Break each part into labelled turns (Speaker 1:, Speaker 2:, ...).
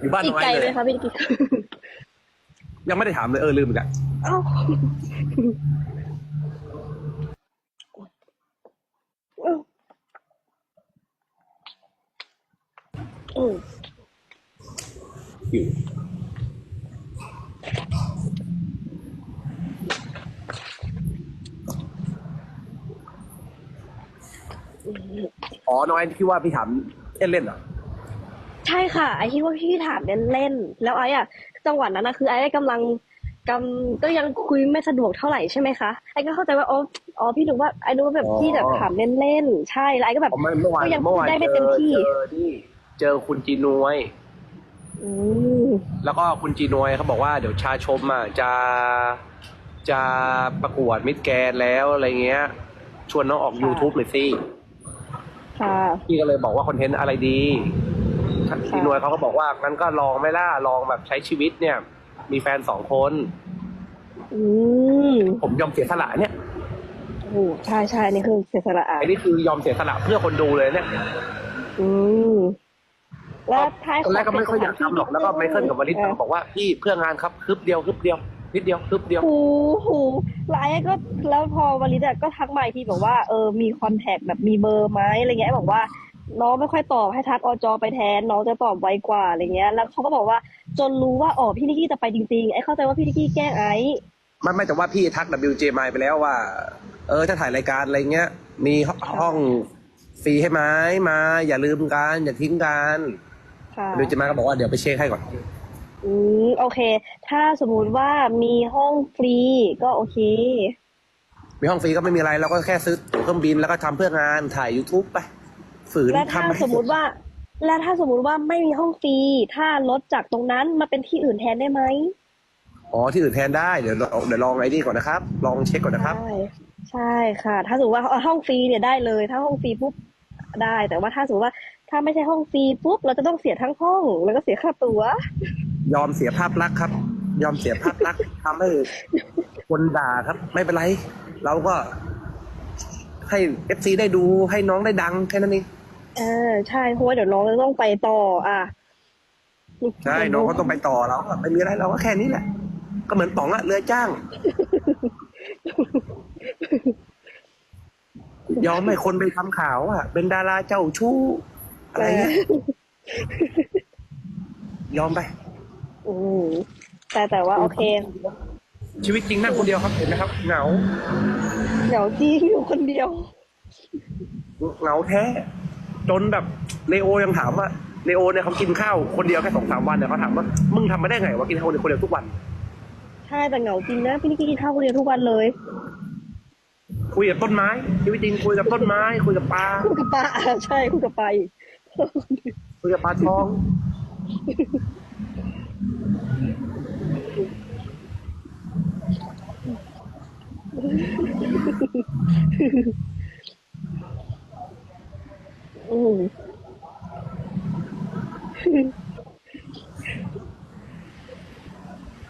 Speaker 1: อยู่บ้าน
Speaker 2: อีก
Speaker 1: น้อย
Speaker 2: ไกล
Speaker 1: เล
Speaker 2: ไหม
Speaker 1: ย
Speaker 2: คะพี่นิกกี้
Speaker 1: ยังไม่ได้ถามเลยเออลืมอีกแล้ว
Speaker 2: อืม
Speaker 1: หิวอ๋อน้อยที่ว่าพี่ถามเล่นเล่นๆเหรอ
Speaker 2: ใช่ค่ะ ไอที่ว่าพี่ถามเล่นๆแล้วไอ้อะจังหวะนั้นนะคือไอ้กำลังกำก็ยังคุยไม่สะดวกเท่าไหร่ใช่ไหมคะไอ้ก็เข้าใจว่าอ๋ออ๋อพี่นึกว่าไอ้นึกว่าแบบพี่แบบถามเล่นๆใช่แล้วไอ้ก็แบบ
Speaker 1: อ๋อไม่เมื่อวาน
Speaker 2: ก็ยัง
Speaker 1: เมื่อวาน
Speaker 2: ได้ไม่
Speaker 1: เจ
Speaker 2: เต็ม
Speaker 1: อ
Speaker 2: ที่
Speaker 1: เจอที่เจอคุณจีนวย
Speaker 2: อืม
Speaker 1: แล้วก็คุณจีนวยเขาบอกว่าเดี๋ยวชาชมอะจะจะประกวดมิดแกรนด์แล้วอะไรเงี้ย ชวนน้องออก YouTube หน่อยสิ
Speaker 2: ค่ะ
Speaker 1: พี่ก็เลยบอกว่าคอนเทนต์อะไรดี จีนวยเขาก็บอกว่างั้นก็ลองไหม่ล่ะลองแบบใช้ชีวิตเนี่ย มีแฟนสองคน
Speaker 2: อืม
Speaker 1: ผมยอมเสียสละเนี่ย
Speaker 2: โอ้ใช่ใช่นี่คือเสียสละอะ
Speaker 1: ไอ้นี่คือยอมเสียสละเพื่อคนดูเลยเนี่ย
Speaker 2: อืมแล้วท้าย
Speaker 1: ตอนแรกก็ไม่ค่อยอยากทำหรอกแล้วก็ไมเคิลกับวลิศบอกว่าพี่เพื่องานครับคึบเดียวคึบเดียวนิดเดียวคึบเดียว
Speaker 2: หูหูแล้วไอ้ก็แล้วพอวันนี้ก็ทักมาอีกทีบอกว่าเออมีคอนแทคแบบมีเบอร์ไหมอะไรเงี้ยไอ้บอกว่า น้องไม่ค่อยตอบให้ทักอจอไปแทน น้องจะตอบไวกว่าอะไรเงี้ย แล้วเขาก็บอกว่าจนรู้ว่าอ๋อพี่นิกกี้จะไปจริงๆไอ้เข้าใจว่าพี่นิกกี้แกล้งไอ้
Speaker 1: ไม่ไม่แต่ว่าพี่ทัก WJ มาไปแล้วว่า เออถ้าถ่ายรายการอะไรเงี้ย มีห้องฟรีให้ไหมมา อย่าลืมกันอย่าทิ้งกัน
Speaker 2: ค่ะ
Speaker 1: WJ มาก็บอกว่าเดี๋ยวไปเช็คให้ก่อน
Speaker 2: อืมโอเค ถ้าสมมุติว่ามีห้องฟรีก็โอเค
Speaker 1: มีห้องฟรีก็ไม่มีอะไรเราก็แค่ซื้อตั๋วเครื่องบินแล้วก็ทำเพื่องานถ่าย YouTube ไป ฝืน
Speaker 2: แล้วถ้า
Speaker 1: ทำให้
Speaker 2: สมมุติว่า แล้วถ้าสมมุติว่าไม่มีห้องฟรีถ้าลดจากตรงนั้นมาเป็นที่อื่นแทนได้ไหม
Speaker 1: อ๋อที่อื่นแทนได้เดี๋ยวเราเดี๋ยวลองไอ้นี่ก่อนนะครับ ลองเช็คก่อนนะครับ
Speaker 2: ใช่ใช่ค่ะ ถ้าสมมติว่าห้องฟรีเนี่ยได้เลย ถ้าห้องฟรีปุ๊บได้ แต่ว่าถ้าสมมติว่าถ้าไม่ใช่ห้องฟรีปุ๊บเราจะต้องเสียทั้งห้องแล้วก็เสียค่าตั๋วย
Speaker 1: อมเสียภาพลักษณ์ครับ ยอมเสียภาพลักษณ์ทำให้คนด่าครับ ไม่เป็นไร เราก็ให้เอฟซีได้ดูให้น้องได้ดังแค่นั้นเอง
Speaker 2: เออใช่เพราะว่าเดี๋ยวน้องจะต้องไปต่อ อะ
Speaker 1: ใช่น้องก็ต้องไปต่อเราก็ไม่มีอะไรเราก็แค่นี้แหละ ก็เหมือนป๋องอะเรือจ้าง ยอมให้คนไปทำข่าวอะเป็นดาราเจ้าชู้อะไรเงี้ยยอมไป
Speaker 2: อืมแต่แต่ว่าโอเค
Speaker 1: ชีวิตจริงนั่งคนเดียวครับเห็นไหมครับเหงา
Speaker 2: เดี๋ยวจี้อยู่คนเดียว
Speaker 1: เหงาแท้ จนแบบเลโอยังถามว่าเลโอเนี่ยเขากินข้าวคนเดียวแค่สองสามวันเนี่ยเขาถามว่ามึงทำไม่ได้ไงวะกินข้าวคนเดียวทุกวัน
Speaker 2: ใช่แต่เหงาจริงนะพี่นิกกี้กินข้าวคนเดียวทุกวันเลย
Speaker 1: คุยกับต้นไม้ชีวิตจริงคุยกับต้นไม้ คุยกับปลา
Speaker 2: คุยกับปลาอะใช่คุยกับปลาอีก
Speaker 1: คุยกับปลาทอง
Speaker 2: อืม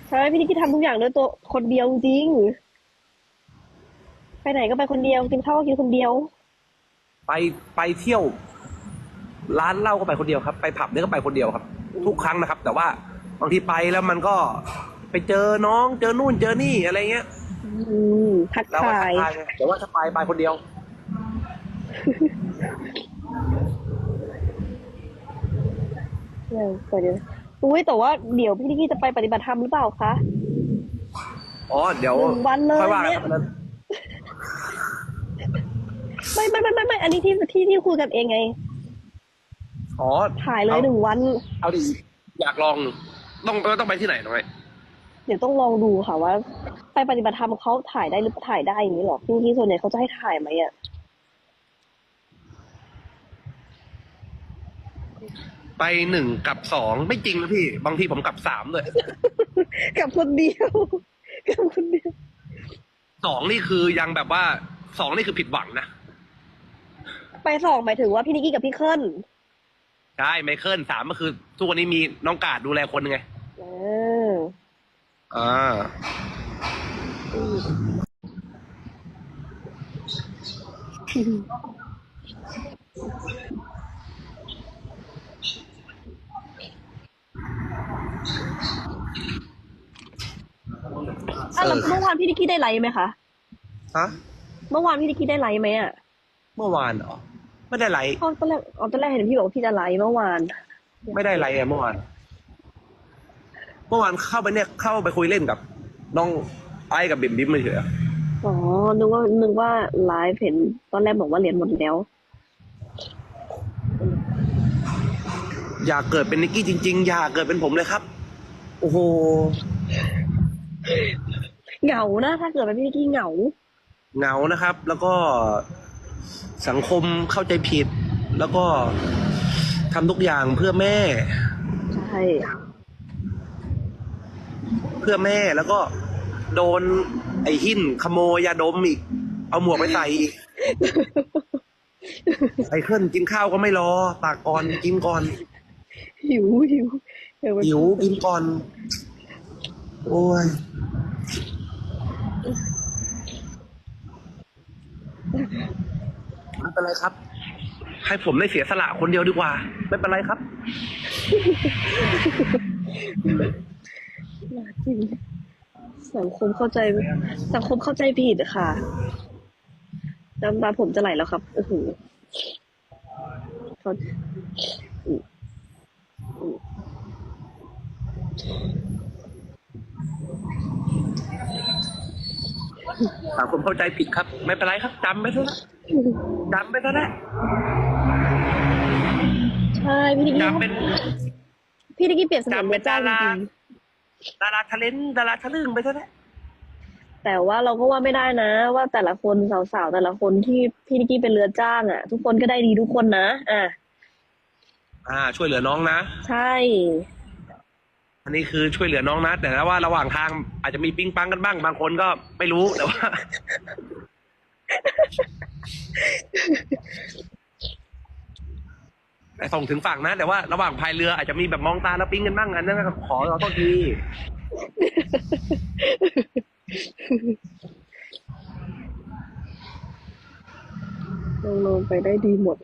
Speaker 2: ใช่พี่นิกกี้ทำทุกอย่างด้วยตัวคนเดียวจริง ไปไหนก็ไปคนเดียวกินข้าวก็กินคนเดียว
Speaker 1: ไปไปเที่ยว ร้านเหล้าก็ไปคนเดียวครับ ไปผับเนี่ยก็ไปคนเดียวครับ ทุกครั้งนะครับ แต่ว่าบางทีไปแล้วมันก็ไปเจอน้องเจอนู่นเจอนี่อะไรเงี้ย
Speaker 2: อืมทัก
Speaker 1: เราก็
Speaker 2: ทา
Speaker 1: ทัก
Speaker 2: ย
Speaker 1: ทายไงแต่ว่าถ้าไปไปคนเดียว
Speaker 2: เออเปิดเดี๋ยวอุ้ยแต่ว่าเดี๋ยวพี่นิกกี้จะไปปฏิบัติธรรมหรือเปล่าคะ
Speaker 1: อ๋อ เดี๋ยว
Speaker 2: หนึ่งวันเลย
Speaker 1: ค่อยว่ากัน
Speaker 2: เนี่ย
Speaker 1: ครับนั้น
Speaker 2: ไม่ไม่ไม่ไม่ไม่อันนี้ที่ที่ที่คุยกันเองไง
Speaker 1: อ๋อ
Speaker 2: ถ่ายเลย
Speaker 1: อ
Speaker 2: หนึ่งวัน
Speaker 1: เอาดิอยากลองต้องต้องไปที่ไหนน้องไอ้
Speaker 2: เดี๋ยวต้องลองดูค่ะว่า ไปปฏิบัติธรรมเขาถ่ายได้หรือถ่ายได้อย่างนี้หรอจริงๆส่วนใหญ่เขาจะให้ถ่ายไหมอะ
Speaker 1: ไปหนึ่งกับสองไม่จริงนะพี่ บางทีผมกลับสามเลย
Speaker 2: กับคนเดียวกับคนเดียว
Speaker 1: สองนี่คือยังแบบว่าสองนี่คือผิดหวังนะ
Speaker 2: ไปสองหมายถึงว่าพี่นิกกี้กับพี่เคิล
Speaker 1: ใช่ไมเคิลสามก็คือทุกวันนี้มีน้องกาดดูแลคนไง
Speaker 2: เออ
Speaker 1: อ่า
Speaker 2: ถ้าเรา
Speaker 1: เออ
Speaker 2: เมื่อวานพี่นิกกี้ได้ไลฟ์ไหมคะ
Speaker 1: ฮะ
Speaker 2: เมื่อวานพี่นิกกี้ได้ไลฟ์ไหมอะ
Speaker 1: เมื่อวานเหรอไม่ได้ไลฟ์
Speaker 2: อ๋อตอนแรกอ๋อตอนแรกเห็นพี่บอกว่าพี่จะไลฟ์เมื่อวาน
Speaker 1: ไม่ได้ไลฟ์อะเมื่อวานเมื่อวานเข้าไปเนี่ยเข้าไปคุยเล่นกับ น้องไอ้กับบิมบิมไม่เฉยอะ
Speaker 2: อ๋อนึกว่านึกว่าไลฟ์เห็นตอนแรกบอกว่าเรียนหมดแล้ว
Speaker 1: อยากเกิดเป็นนิกกี้จริง ๆ อยากเกิดเป็นผมเลยครับ โอ้โห
Speaker 2: เหงานะ ถ้าเกิดเป็นพี่นิกกี้เหงา
Speaker 1: เหงานะครับ แล้วก็สังคมเข้าใจผิด แล้วก็ทำทุกอย่างเพื่อแม่
Speaker 2: ใช่
Speaker 1: เพื่อแม่แล้วก็โดนไอ้หินขโมยยาดมอีก เอาหมวกไปใส่อีก ไอ้เคลื่อนกินข้าวก็ไม่รอตากก่อนกินก่อน
Speaker 2: หิวหิวเดี๋ยวมัน
Speaker 1: หิวกินก่อน โอ้ย ไม่เป็นไรครับ ให้ผมได้เสียสละคนเดียวดีกว่า ไม่เป็นไรครับ
Speaker 2: จริงสังคมเข้าใจ สังคมเข้าใจผิดอะค่ะน้ำตาผมจะไหลแล้วครับโอ้โหเขาอืมอืม
Speaker 1: สังคมเข้าใจผิดครับ ไม่เป็นไรครับจำไปซะนะจำไปซะนะ
Speaker 2: ใช่พี่นิกกี้
Speaker 1: จำเป็น
Speaker 2: พี่นิกกี้เปรียบเสมือน
Speaker 1: จำเป็
Speaker 2: เรือนจ้าง
Speaker 1: ดา
Speaker 2: จ
Speaker 1: รา
Speaker 2: ริง
Speaker 1: ดาราทะเลนดาราทะลึ่งไปซะนะ
Speaker 2: ๆแต่ว่าเราก็ว่าไม่ได้นะ ว่าแต่ละคนสาวๆ แต่ละคนที่พี่นิกกี้เป็นเรือจ้างอะ ทุกคนก็ได้ดีทุกคนนะอะ
Speaker 1: อ่า ช่วยเหลือน้องนะ
Speaker 2: ใช่
Speaker 1: อันนี้คือช่วยเหลือน้องนะแต่ว่าระหว่างทางอาจจะมีปิ้งปังกันบ้าง บางคนก็ไม่รู้แต่ว่า แต่ส่งถึงฝั่งนะ แต่ว่าระหว่างพายเรืออาจจะมีแบบมองตาแล้วปิ้งกันบ้างอันนั้นก็ขอเราโทษที
Speaker 2: น้องไปได้ดีหมด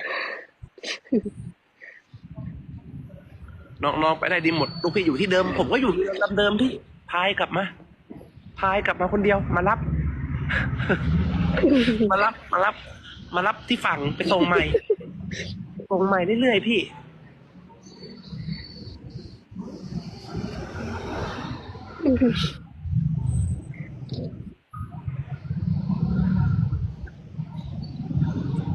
Speaker 1: น้องๆไปได้ดีหมด ลูกพี่อยู่ที่เดิม ผมก็อยู่ที่ลำเดิมที่พายกลับมาพายกลับมาคนเดียว มารับ มารับมารับ มารับที่ฝั่งไปส่งใหม่ส่งใหม่เรื่อยๆพี่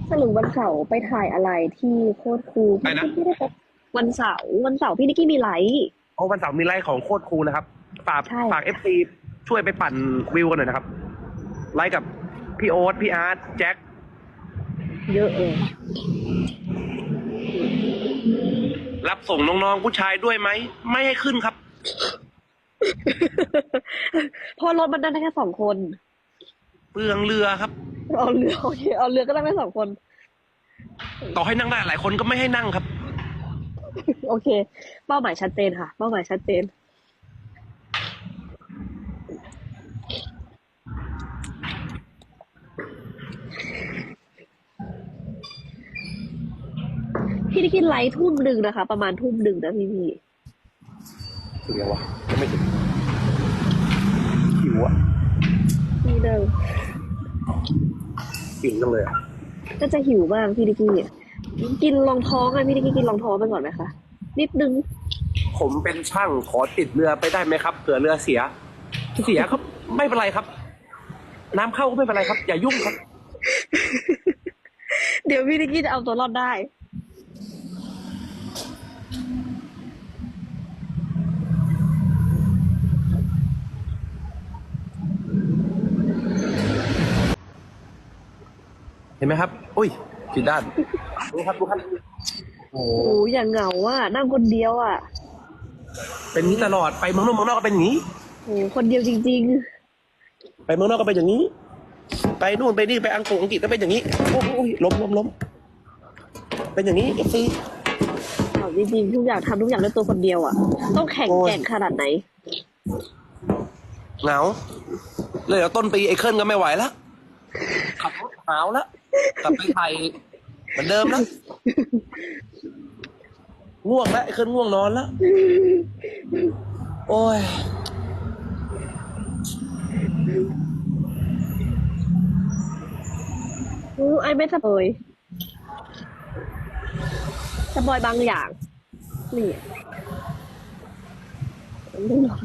Speaker 2: สรุปวันเสาร์ไปถ่ายอะไรที่โคตรคูล
Speaker 1: ไปนะ
Speaker 2: พี่นิกกี้ได้ไป วันเสาร์วันเสาร์พี่นิกกี้มีไลฟ์
Speaker 1: โอ้วันเสาร์มีไลฟ์ของโคตรครูลนะครับ ฝาก
Speaker 2: ใช่
Speaker 1: ฝากเอฟซีช่วยไปปั่นวิวกันหน่อยนะครับ ไลฟ์กับพี่โอ๊ตพี่อาร์ตแจ็ค
Speaker 2: เยอะเออ
Speaker 1: รับส่งน้องๆผู้ชายด้วยไหม ไม่ให้ขึ้นครับ
Speaker 2: เพอรถมันนั่งได้แค่สองคน
Speaker 1: เปลืองเรือครับ
Speaker 2: เอาเรือโอเคเอาเรือก็นั่งได้สองคน
Speaker 1: ต่อให้นั่งได้หลายคนก็ไม่ให้นั่งครับ
Speaker 2: โอเค เป้าหมายชัดเจนค่ะ เป้าหมายชัดเจน พี่นิกกี้ไลฟ์ทุ่มหนึ่งนะคะ ประมาณทุ่มหนึ่งนะพี่พี่
Speaker 1: ถึงยังวะยังไม่ถึงหิวอะ
Speaker 2: พี่เดิม
Speaker 1: หิวจังเลยอะ
Speaker 2: ก็จะหิวมากพี่นิกกี้ กินรองท้องอะพี่นิกกี้กินรองท้องไปก่อนไหมคะนิดนึง
Speaker 1: ผมเป็นช่างขอติดเรือไปได้ไหมครับเผื่อเรือเสีย เสียครับ ไม่เป็นไรครับ น้ำเข้าก็ไม่เป็นไรครับ อย่ายุ่งครับ
Speaker 2: เดี๋ยวพี่นิกกี้จะเอาตัวรอดได้
Speaker 1: เห็นไหมครับ อุ้ยผิดด้าน ดูครับดูครับโอ้โห
Speaker 2: โอ้ยอย่างเหงาอะนั่งคนเดียวอะ
Speaker 1: เป็นอย่างนี้ตลอดไปเมืองนอกเมืองนอกก็เป็นอย่างนี้
Speaker 2: โอ้คนเดียวจริง
Speaker 1: ไปเมืองนอกก็เป็นอย่างนี้ ไปนู่นไปนี่ไปอังกฤษอังกฤษก็เป็นอย่างนี้โอ้โหล้มล้มล้มเป็นอย่างนี้เอฟซี
Speaker 2: ๆเอาจริงๆทุกอย่างทำทุกอย่างด้วยตัวคนเดียวอะ ต้องแข่ง
Speaker 1: โอ้ย
Speaker 2: แกร่งขนาดไหน
Speaker 1: เหงาเลยเอาต้นปีไอ้เคลื่อนก็ไม่ไหวแล้วขับรถหาวแล้วกลับไปไทย เหมือนเดิมแล้วง่วงแล้วไอ้เคลื่อนง่วงนอนแล้ว โอ้ย
Speaker 2: อู้ไอไม่สปอยสปอยบางอย่าง นี่ไม่หรอก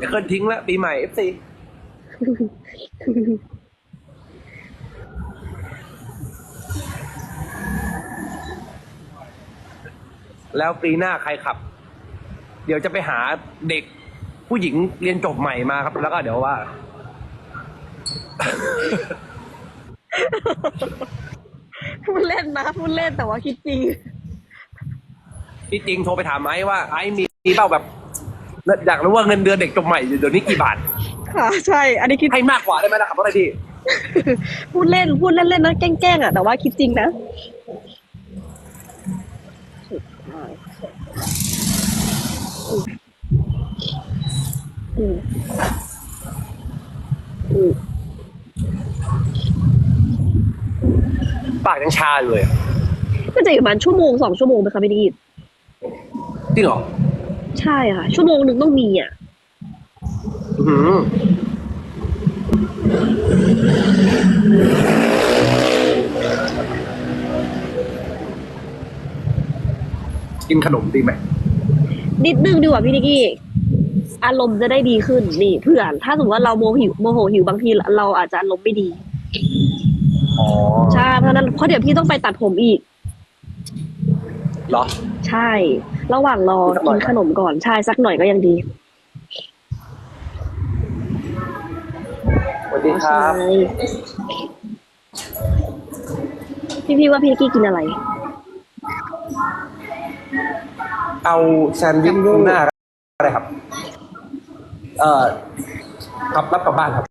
Speaker 1: จะเคลื่อนทิ้งแล้วปีใหม่เอฟซี แล้วปีหน้าใครขับ เดี๋ยวจะไปหาเด็กผู้หญิงเรียนจบใหม่มาครับ แล้วก็เดี๋ยวว่า
Speaker 2: พูดเล่นนะพูดเล่นแต่ว่าคิดจริง
Speaker 1: ที่จริงโทรไปถามไอ้ว่าไอ้มีมีเป้าแบบ อยากรู้ว่าเงินเดือนเด็กจบใหม่เดี๋ยวนี้กี่บาท
Speaker 2: ค่ะ ใช่ อันนี้คิด
Speaker 1: ให้มากกว่าได้ไหมล่ะครับว่าอะไรดี
Speaker 2: พูดเล่น พูดเล่นๆนะ แกล้งๆอะ แต่ว่าคิดจริงนะอืมอืม
Speaker 1: ปากยังชาอยู่เลยอะ
Speaker 2: ก็จะอยู่ประมาณชั่วโมงสองชั่วโมงไหมคะพี่ดี
Speaker 1: จริงเหรอ
Speaker 2: ใช่ค่ะ ชั่วโมงหนึ่งต้องมีอะ
Speaker 1: อื้อหือ กินขนมดีไหม
Speaker 2: นิดนึงดีกว่าพี่นิกกี้ อารมณ์จะได้ดีขึ้นนี่เผื่อถ้าสมมติว่าเราโมโหหิวโมโหหิวบางทีเราอาจจะอารมณ์ไม่ดี
Speaker 1: อ๋อ
Speaker 2: ใช่เพราะฉะนั้นเพราะเดี๋ยวพี่ต้องไปตัดผมอีก
Speaker 1: เหรอ
Speaker 2: ใช่ ระหว่างรอ
Speaker 1: สักหน่
Speaker 2: กิ
Speaker 1: อย
Speaker 2: นขนมก่อนใช่สักหน่อยก็ยังดี
Speaker 1: วัสดีครับ
Speaker 2: ใช่พี่พี่ว่าพี่นิกกี้กินอะไร
Speaker 1: เอาแซนด์วิชข้างหน้าก็ได้ครับ เอ่อครับรับกลับบ้านครับ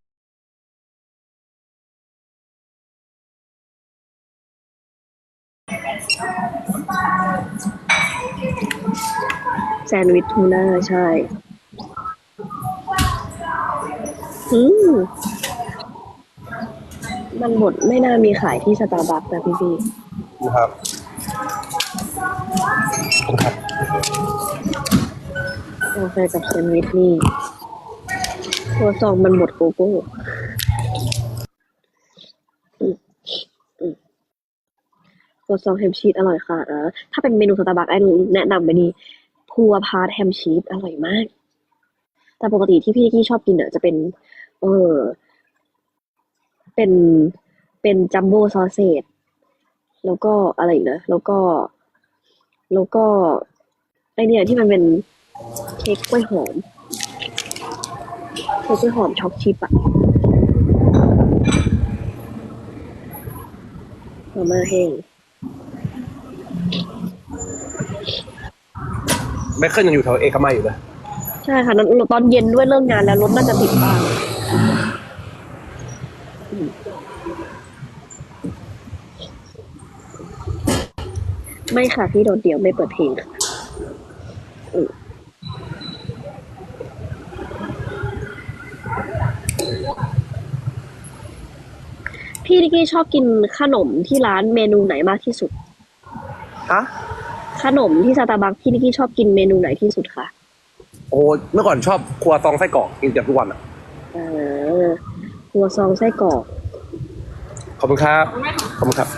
Speaker 2: แซนด์วิชทูน่าใช่ อืม มันบดไม่น่ามีขายที่สตาร์บัคนะพี่พี่
Speaker 1: นะครับขอบคุณครับ
Speaker 2: กาแฟกับแซนด์วิชนี่ตัวซองมันบดโกโก้อืมอืมตัวซองแฮมชีสอร่อยค่ะเออถ้าเป็นเมนูสตาร์บัคไอ้แนะนำไปนี่พัวพาร์ทแฮมชีสอร่อยมาก แต่ปกติที่พี่นิกกี้ชอบกินเนี่ยจะเป็น เออ เป็นเป็นจัมโบ้ซอสเซจแล้วก็อะไรอีกนะแล้วก็ แล้วก็ไอเนี่ยที่มันเป็นเค้กกล้วยหอมเค้กกล้วยหอมช็อกชิปอะมาม่าแห้ง
Speaker 1: แมคเคิลยังอยู่แถวเอกมัยอยู่เลย
Speaker 2: ใช่ค่ะนั้นตอนเย็นด้วยเลิกงานแล้วรถน่าจะติดบ้าง ไม่ค่ะ พี่โดดเดี่ยวไม่เปิดเพลงค่ะอืมพี่นิกกี้ชอบกินขนมที่ร้านเมนูไหนมากที่สุด
Speaker 1: ฮะ
Speaker 2: ขนมที่สตาร์บัคพี่นิกกี้ชอบกินเมนูไหนที่สุดคะ
Speaker 1: โอ้เมื่อก่อนชอบครัวซองไส้กรอกกินเกือบทุกวันอะ
Speaker 2: อ่าหัวซองไส้กรอก
Speaker 1: ขอบคุณครับ ขอบคุณครับ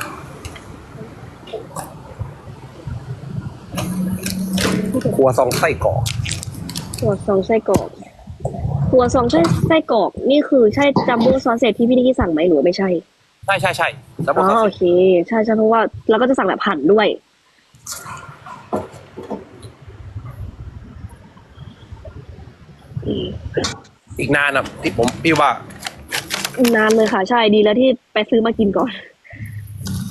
Speaker 1: ครั วซองไส้กรอก
Speaker 2: หัวซองไส้กรอกหัวซองไส้ไส้กรอกนี่คือใช่จัมโบ้ซอสเซจที่พี่นิกกี้สั่งไหมหรือว่าไม่ใช่
Speaker 1: ใช่ใช่ใช่แล้วผ
Speaker 2: อ๋
Speaker 1: ม
Speaker 2: อโอเคใช่ใช่เพราะว่าเราก็จะสั่งแบบหั่นด้วยอืม
Speaker 1: อีกนานอะที่ผมพี่ว่า
Speaker 2: นานเลยค่ะ ใช่ดีแล้วที่ไปซื้อมากินก่อน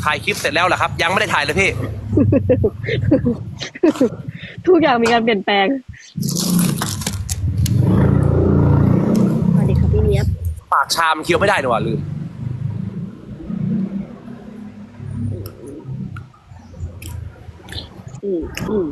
Speaker 1: ถ่ายคลิปเสร็จแล้วเหรอครับ ยังไม่ได้ถ่ายเลยพี่
Speaker 2: ทุกอย่างมีการเปลี่ยนแปลงสวัสดีค่ะพี่เนี้ยบ
Speaker 1: ปากชามเคี้ยวไม่ได้นี่หว่าลืม
Speaker 2: อืมอืม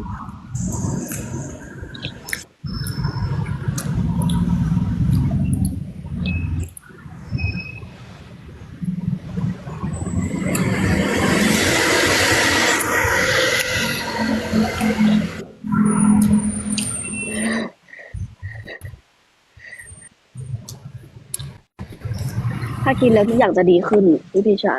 Speaker 2: กินแล้วทุกอย่างจะดีขึ้นพี่พี่ใช้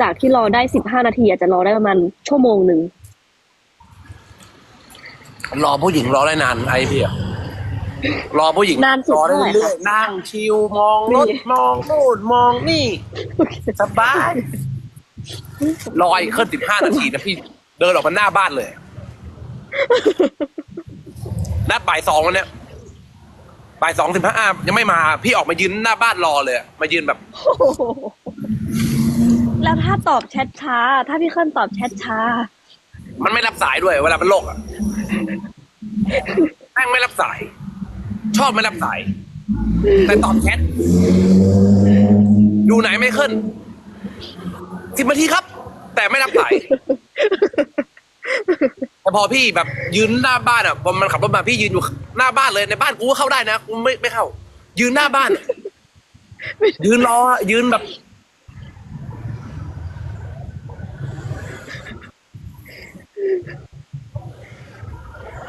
Speaker 2: จากที่รอได้สิบห้านาทีอาจจะรอได้ประมาณชั่วโมงหนึ่ง
Speaker 1: รอผู้หญิงรอได้นานไอพี่อะรอผู้หญิง
Speaker 2: นานสุด
Speaker 1: รอได้
Speaker 2: เท่าไหร่
Speaker 1: เรื่
Speaker 2: คะ
Speaker 1: อยๆนั่งชิลมองรถ
Speaker 2: นี่
Speaker 1: มองนู่นมองนี่สบายรอไอ้เคลื่อนสิบห้านาทีนะพี่ เดินออกมาหน้าบ้านเลยนัดบ่ายสองแล้วเนี่ย บ่ายสองสิบห้ายังไม่มา พี่ออกมายืนหน้าบ้านรอเลยอะมายืนแบบ
Speaker 2: โอ้โหแล้วถ้าตอบแชทช้า ถ้าพี่เคลื่อนตอบแชทช้า
Speaker 1: มันไม่รับสายด้วย เวลามันโลกอะแม่งไม่รับสาย ชอบไม่รับสาย แต่ตอบแชทดูไหนไม่ขึ้นสิบนาทีครับ แต่ไม่รับสาย แต่พอพี่แบบยืนหน้าบ้านอะพอมันขับรถมาพี่ยืนอยู่หน้าบ้านเลยในบ้านกูก็เข้าได้นะกูไม่ไม่เข้า ยืนหน้าบ้านอะยืนรออะยืนแบบ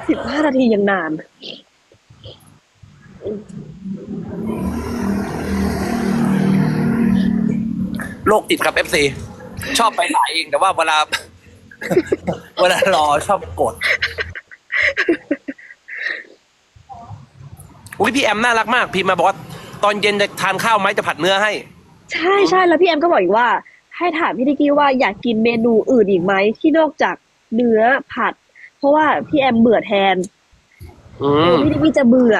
Speaker 2: สิบห้านาทียังนาน
Speaker 1: โรคติดครับเอฟซีชอบไปสายเองแต่ว่าเวลา เวลารอชอบกด อุ้ยพี่แอมน่ารักมาก พี่มาบอกว่าตอนเย็นจะทานข้าวไหมจะผัดเนื้อให้
Speaker 2: ใช่ใช่แล้วพี่แอมก็บอกอีกว่า ให้ถามพี่นิกกี้ว่าอยากกินเมนูอื่นอีกไหมที่นอกจากเนื้อผัด เพราะว่าพี่แอมเบื่อแทน
Speaker 1: อืม
Speaker 2: พี่นิกกี้จะเบื่อ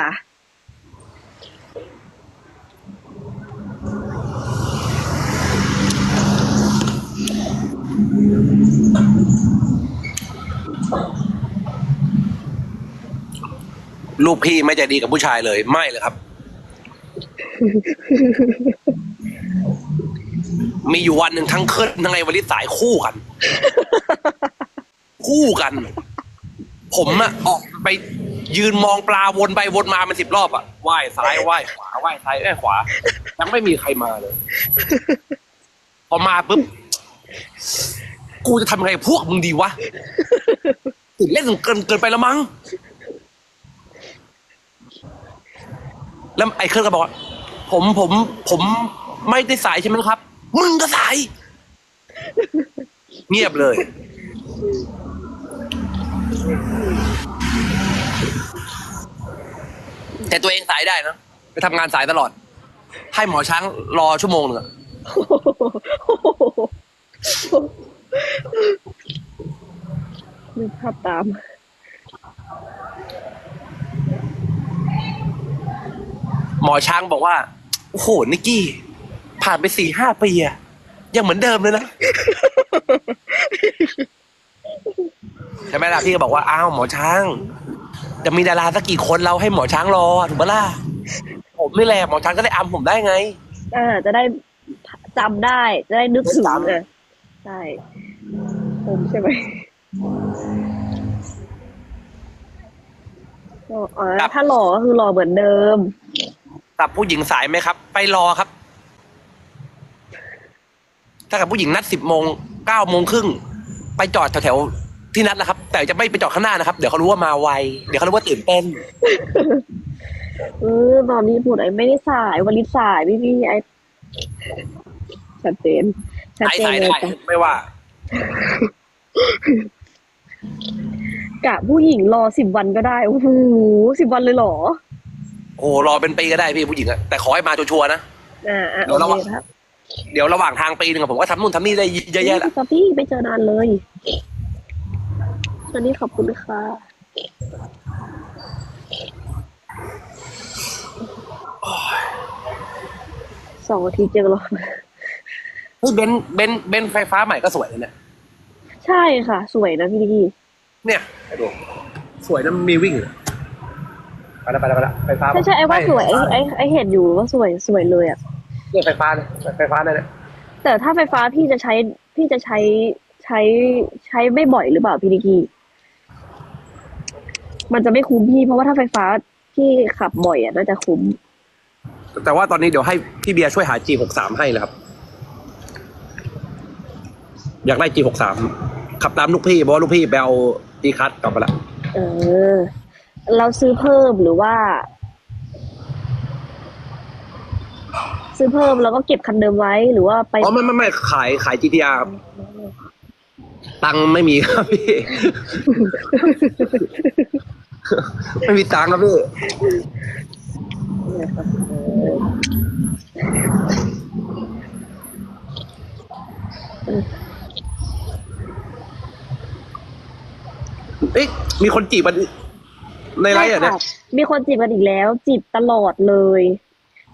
Speaker 1: ลูกพี่ไม่ใจดีกับผู้ชายเลย ไม่เลยครับ มีอยู่วันหนึ่งทั้งขึ้นทั้งไงวันนี้สายคู่กัน คู่กัน ผมอะออกไปยืนมองปลาวนไปวนมาเป็นสิบรอบอะว่ายซ้ายว่ายขวาว่ายซ้ายว่ายขวายังไม่มีใครมาเลย พอมาปุ๊บ กูจะทำยังไงกับพวกมึงดีวะตื่นเล่นเกินเกินไปแล้วมั้ง แล้วไอ้เครื่องก็บอกว่าผมผมผมไม่ได้สายใช่ไหมครับ มึงก็สาย เงียบเลย แต่ตัวเองสายได้นะ ไปทำงานสายตลอด ให้หมอช้างรอชั่วโมงหนึ่งอะ
Speaker 2: นึกภาพตาม
Speaker 1: หมอช้างบอกว่า โอ้โห นิกกี้ ผ่านไปสี่ห้าปีอะยังเหมือนเดิมเลยนะ ใช่ไหมล่ะพี่ก็บอกว่าอ้าวหมอช้าง จะมีดาราสักกี่คนเราให้หมอช้างรอถูกปะล่ะผมนี่แหละหมอช้างก็ได้อำผมได้ไง
Speaker 2: อ่า จะได้จำได้ จะได้นึกถึง
Speaker 1: จำ
Speaker 2: เออ ใช่ผมใช่ไหมอ๋อถ้าหล่อก็คือหล่อเหมือนเดิม
Speaker 1: กับผู้หญิงสายไหมครับ ไปรอครับ ถ้ากับผู้หญิงนัดสิบโมงเก้าโมงครึ่งไปจอดแถวๆที่นัดนะครับ แต่จะไม่ไปจอดข้างหน้านะครับ เดี๋ยวเขารู้ว่ามาไว เดี๋ยวเขารู้ว่าตื่นเต้น
Speaker 2: เออตอนนี้พูดไอ้ไม่ได้สายวันนี้สายพี่พี่ไอ้ชัดเจน ชัด
Speaker 1: สาย
Speaker 2: เจน
Speaker 1: สาย
Speaker 2: เลย
Speaker 1: ได้
Speaker 2: จ้ะ
Speaker 1: ไม่ว่า
Speaker 2: กะผู้หญิงรอสิบวันก็ได้ โอ้โหสิบวันเลยเหรอ
Speaker 1: โอ้รอเป็นปีก็ได้พี่ผู้หญิงอะแต่ขอให้มาชัวร์ๆนะ
Speaker 2: อ่าอ่า
Speaker 1: เดี๋
Speaker 2: โอ
Speaker 1: ยวระ
Speaker 2: เค
Speaker 1: วัง
Speaker 2: ครับ
Speaker 1: เดี๋ยวระหว่างทางปีหนึ่งอะผมก็ทำนู่นทำนี่ได้เยอะแยะแหละ
Speaker 2: พี่ป๊อปปี้ไม่เจอนานเลยอันนี้ขอบคุณค่ะสองอาทิตย์เจอรอบ
Speaker 1: เฮ้ยเบนซ์เบนซ์เบนซ์ไฟฟ้าใหม่ก็สวยเลยเนี่ย
Speaker 2: ใช่ค่ะ สวยนะพี่นิกกี้
Speaker 1: เนี่ยไปดูสวยนะมีวิ่งไปแล้วไปแล้วไปแล้วไฟฟ้า
Speaker 2: ใช่ใช่ไอ้ว่าสวยไอ้ไอ้ไอ้เห็นอยู่ว่าสวยสวยเลยอะ
Speaker 1: เนี่ยไฟฟ้าเลยไฟฟ้าเนี่ยนะ
Speaker 2: แต่ถ้าไฟฟ้าพี่จะใช้พี่จะใช้ใช้ใช้ไม่บ่อยหรือเปล่าพี่นิกกี้ มันจะไม่คุ้มพี่ เพราะว่าถ้าไฟฟ้าพี่ขับบ่อยอะน่าจะคุ้ม
Speaker 1: แต่ว่าตอนนี้เดี๋ยวให้พี่เบียร์ช่วยหา G63 ให้เลยครับ อยากได้ G63 ขับตามลูกพี่เพราะว่าลูกพี่ไปเอา G คัสกลับมาละ
Speaker 2: เออ เราซื้อเพิ่มหรือว่า ซื้อเพิ่มแล้วก็เก็บคันเดิมไว้หรือว่าไป
Speaker 1: อ๋อไม่ไม่ไม่ขายขาย GTR ครับตังค์ไม่มีครับพี่ ไม่มีตังค์ครับพี่ เอ๊ะ มีคนจีบมันในไลฟ์เหรอะเนี่ย
Speaker 2: ใช่ค่ะมีคนจีบกันอีกแล้ว จีบตลอดเลย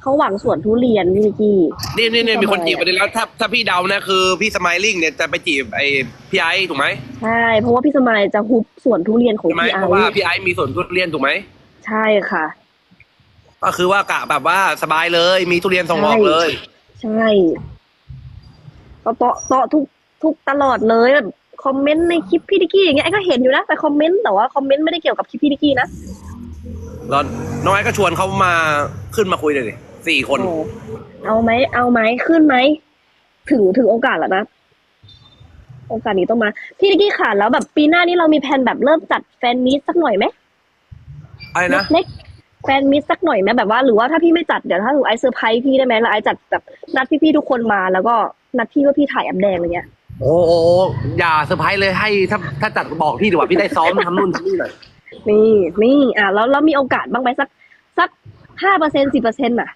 Speaker 2: เขาหวังสวนทุเรียนพี่นิกกี้
Speaker 1: นี่นี่นี่
Speaker 2: ทำไม
Speaker 1: มีคนจีบมันแล้วถ้าถ้าพี่เดานะคือพี่สมายลิงเนี่ยจะไปจีบไอ้พี่ไอ้ถูกไหม
Speaker 2: ใช่ เพราะว่าพี่สมัยจะฮุบสวนทุเรียนของ
Speaker 1: ใช่ไหม
Speaker 2: พี่ไอ
Speaker 1: เพราะว่า
Speaker 2: ซ์
Speaker 1: พี่ไอ้มีส่วนทุเรียนถูกไหม
Speaker 2: ใช่ค่ะ
Speaker 1: ก็คือว่ากะแบบว่าสบายเลยมีทุเรียนส่งออกเลย
Speaker 2: ใช่ก็เตาะเตาะทุกทุกตลอดเลยแบบ คอมเมนต์ในคลิปพี่นิกกี้อย่างเงี้ยไอ้ก็เห็นอยู่นะแต่คอมเมนต์แต่ว่าคอมเมนต์ไม่ได้เกี่ยวกับคลิปพี่นิกกี้นะ
Speaker 1: แล้วน้องไอ้ก็ชวนเขามาขึ้นมาคุยเลยดิสี่คน
Speaker 2: โอ้เอาไหมเอาไหมขึ้นไหมถึงถึงโอกาสแล้วนะ โอกาสนี้ต้องมา พี่นิกกี้ค่ะแล้วแบบปีหน้านี้เรามีแผนแบบเริ่มจัดแฟนมีตสักหน่อยไหม
Speaker 1: อะไรนะ
Speaker 2: เล็กๆแฟนมีตสักหน่อยไหมแบบว่าหรือว่าถ้าพี่ไม่จัดเดี๋ยวถ้าหนูไอซ์เซอร์ไพรส์พี่ได้ไหมแล้วไอซ์จัดแบบนัดพี่ๆทุกคนมาแล้วก็นัดพี่ว่าพี่ถ่ายแอปแดงอะไรเงี้ย
Speaker 1: โอ้โหอย่าเซอร์ไพรส์เลยให้ถ้าถ้าจัดบอกพี่ดีกว่าพี่ได้ซ้อมทำนู่นทำนี่หน่อย
Speaker 2: นี่นี่อะแล้วแล้วมีโอกาสบ้างไหมสักสักห้าเปอร์เซ็นสิบเปอร์เซ็นต์อะ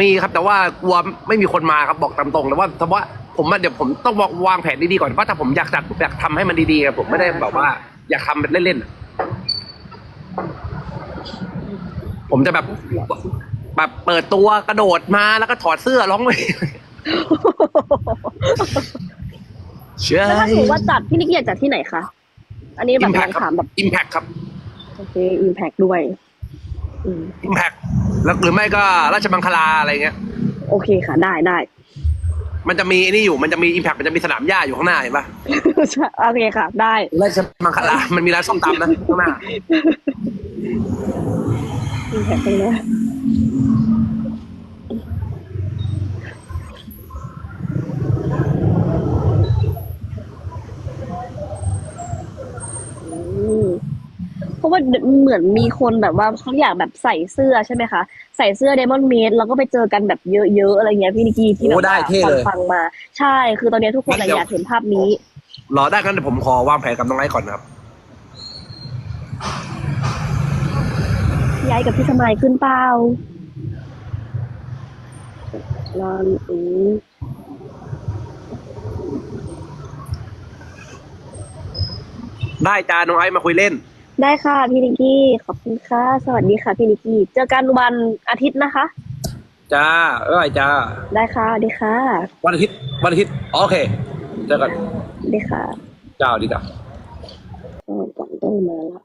Speaker 1: มีครับแต่ว่ากลัวไม่มีคนมาครับบอกตามตรงแต่ว่าแต่ว่าผมว่าเดี๋ยวผมต้องวางแผนดีๆก่อนเพราะถ้าผมอยากจัดอยากทำให้มันดีๆครับผมไม่ได้แบบว่า อยากทำเป็นเล่นๆอะผมจะแบบแบบเปิดตัวกระโดดมาแล้วก็ถอดเสื้อร้องเลย ใช่
Speaker 2: แล้วถ้าสมมติว่าจัดพี่นิกกี้อยากจัดที่ไหนคะ อันนี้แบ
Speaker 1: อิ
Speaker 2: บ
Speaker 1: มแพ
Speaker 2: ล
Speaker 1: ค
Speaker 2: อง
Speaker 1: ครั
Speaker 2: ถา
Speaker 1: บ
Speaker 2: มแบบ
Speaker 1: อิมแพคครับ
Speaker 2: โอเคอิมแพกด้วย อืม
Speaker 1: อิมแพคแล้วหรือไม่ก็ราชมังคลาอะไรเงี้ย
Speaker 2: โอเคค่ะ ได้ได้
Speaker 1: มันจะมีไอ้นี่อยู่มันจะมีอิมแพคมันจะมีสนามหญ้าอยู่ข้างหน้าเห็นปะ
Speaker 2: ใช่โอเคค่ะ ได้
Speaker 1: ราชมังคลา มันมีร้านส้มตำนะข้างหน้า
Speaker 2: อิมแพกตรงนี้ เพราะว่าเหมือนมีคนแบบว่าเขาอยากแบบใส่เสื้อใช่ไหมคะ ใส่เสื้อเดมอนเมดแล้วก็ไปเจอกันแบบเยอะๆอะไรเงี้ยพี่นิกกี้ที่แบบ
Speaker 1: โอ้ได้
Speaker 2: ว่า
Speaker 1: เท่เลย
Speaker 2: ฟังๆมา ใช่ คือตอนนี้ทุกคนอะ
Speaker 1: เดี๋ยว
Speaker 2: อยากเห็นภาพนี้
Speaker 1: รอได้กันเดี๋ยวผมขอวางแผนกับน้องไอ้ก่อนนะครับ
Speaker 2: พี่ไอ้กับพี่สมัยขึ้นเปล่านอนอืม
Speaker 1: ได้จ้าน้องไอ้มาคุยเล่น
Speaker 2: ได้ค่ะพี่นิกกี้ ขอบคุณค่ะ สวัสดีค่ะพี่นิกกี้ เจอกันวันอาทิตย์นะคะ
Speaker 1: จ้าเอ้ยจ้า
Speaker 2: ได้ค่ะสวัสดีค่ะ
Speaker 1: วันอาทิตย์วันอาทิตย์โอเคเจอกัน
Speaker 2: สวัสดีค่ะ
Speaker 1: เจ้าดีจ้า
Speaker 2: เออก่อนต้องมาละ